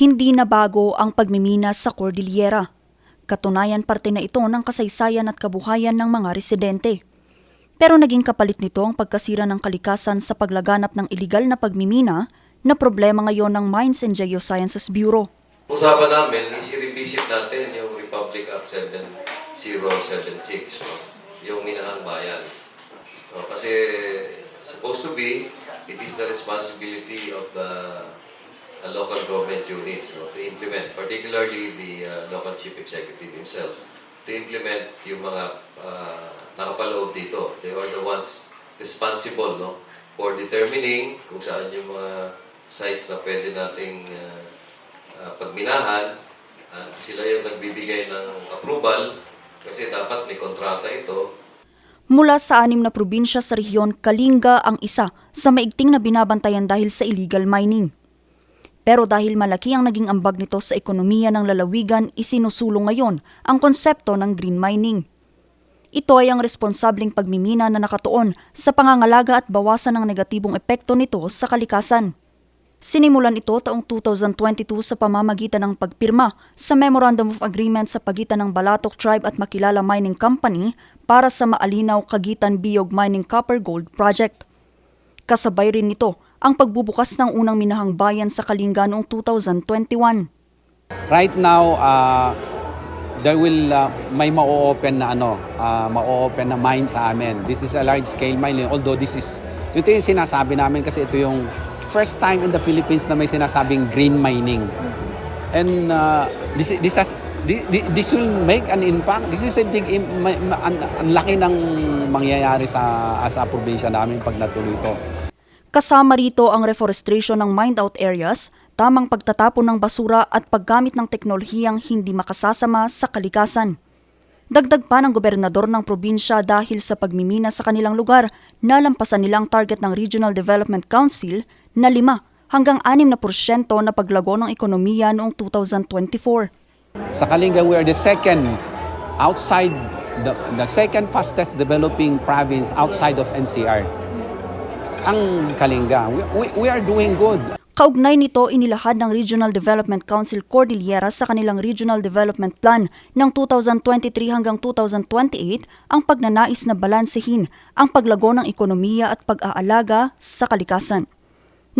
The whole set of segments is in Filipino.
Hindi na bago ang pagmimina sa Cordillera. Katunayan parte na ito ng kasaysayan at kabuhayan ng mga residente. Pero naging kapalit nito ang pagkasira ng kalikasan sa paglaganap ng iligal na pagmimina na problema ngayon ng Mines and Geosciences Bureau. Usapan namin is i-revisit natin yung Republic Act 7076, no? yung minahang bayan. No? Kasi supposed to be, it is the responsibility of the uh, local government units no? to implement, particularly the uh, local chief executive himself, to implement yung mga uh, nakapaloob dito. They are the ones responsible no? for determining kung saan yung mga sites na pwede nating uh, uh, pagminahan, uh, sila yung nagbibigay ng approval kasi dapat may kontrata ito. Mula sa anim na probinsya sa rehiyon, Kalinga ang isa sa maigting na binabantayan dahil sa illegal mining. Pero dahil malaki ang naging ambag nito sa ekonomiya ng lalawigan, isinusulong ngayon ang konsepto ng green mining. Ito ay ang responsableng pagmimina na nakatuon sa pangangalaga at bawasan ng negatibong epekto nito sa kalikasan. Sinimulan ito taong 2022 sa pamamagitan ng pagpirma sa Memorandum of Agreement sa pagitan ng Balatok Tribe at Makilala Mining Company para sa Maalinaw Kagitan Biyog Mining Copper Gold Project. Kasabay rin nito ang pagbubukas ng unang minahang bayan sa Kalinga noong 2021. Right now, uh, there will uh, may ma-open na ano, uh, ma-open na mine sa amin. This is a large scale mining although this is ito yung sinasabi namin kasi ito yung first time in the Philippines na may sinasabing green mining. And uh, this this has thi- thi- this will make an impact. This is a big ang laki ng mangyayari sa sa probinsya namin pag natuloy ito. Kasama rito ang reforestation ng mined-out areas, tamang pagtatapon ng basura at paggamit ng teknolohiyang hindi makasasama sa kalikasan. Dagdag pa ng gobernador ng probinsya dahil sa pagmimina sa kanilang lugar, nalampasan nilang target ng Regional Development Council na 5 hanggang 6 na porsyento na paglago ng ekonomiya noong 2024. Sa Kalinga, we are the second outside the, the second fastest developing province outside of NCR. Ang Kalinga, we, we, are doing good. Kaugnay nito, inilahad ng Regional Development Council Cordillera sa kanilang Regional Development Plan ng 2023 hanggang 2028 ang pagnanais na balansehin ang paglago ng ekonomiya at pag-aalaga sa kalikasan.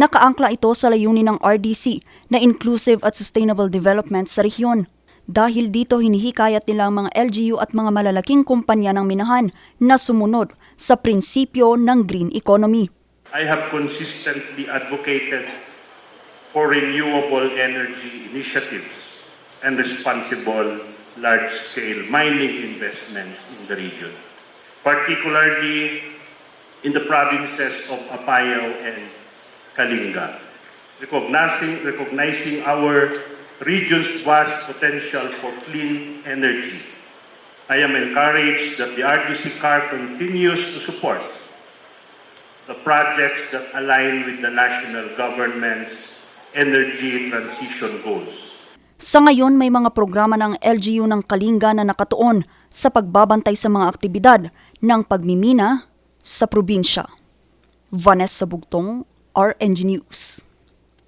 Nakaangkla ito sa layunin ng RDC na inclusive at sustainable development sa rehiyon. Dahil dito hinihikayat nila ang mga LGU at mga malalaking kumpanya ng minahan na sumunod sa prinsipyo ng green economy. I have consistently advocated for renewable energy initiatives and responsible large-scale mining investments in the region, particularly in the provinces of Apayao and Kalinga, recognizing, recognizing our region's vast potential for clean energy. I am encouraged that the RDC CAR continues to support the projects that align with the national government's energy transition goals. Sa ngayon, may mga programa ng LGU ng Kalinga na nakatuon sa pagbabantay sa mga aktibidad ng pagmimina sa probinsya. Vanessa Bugtong, RNG News.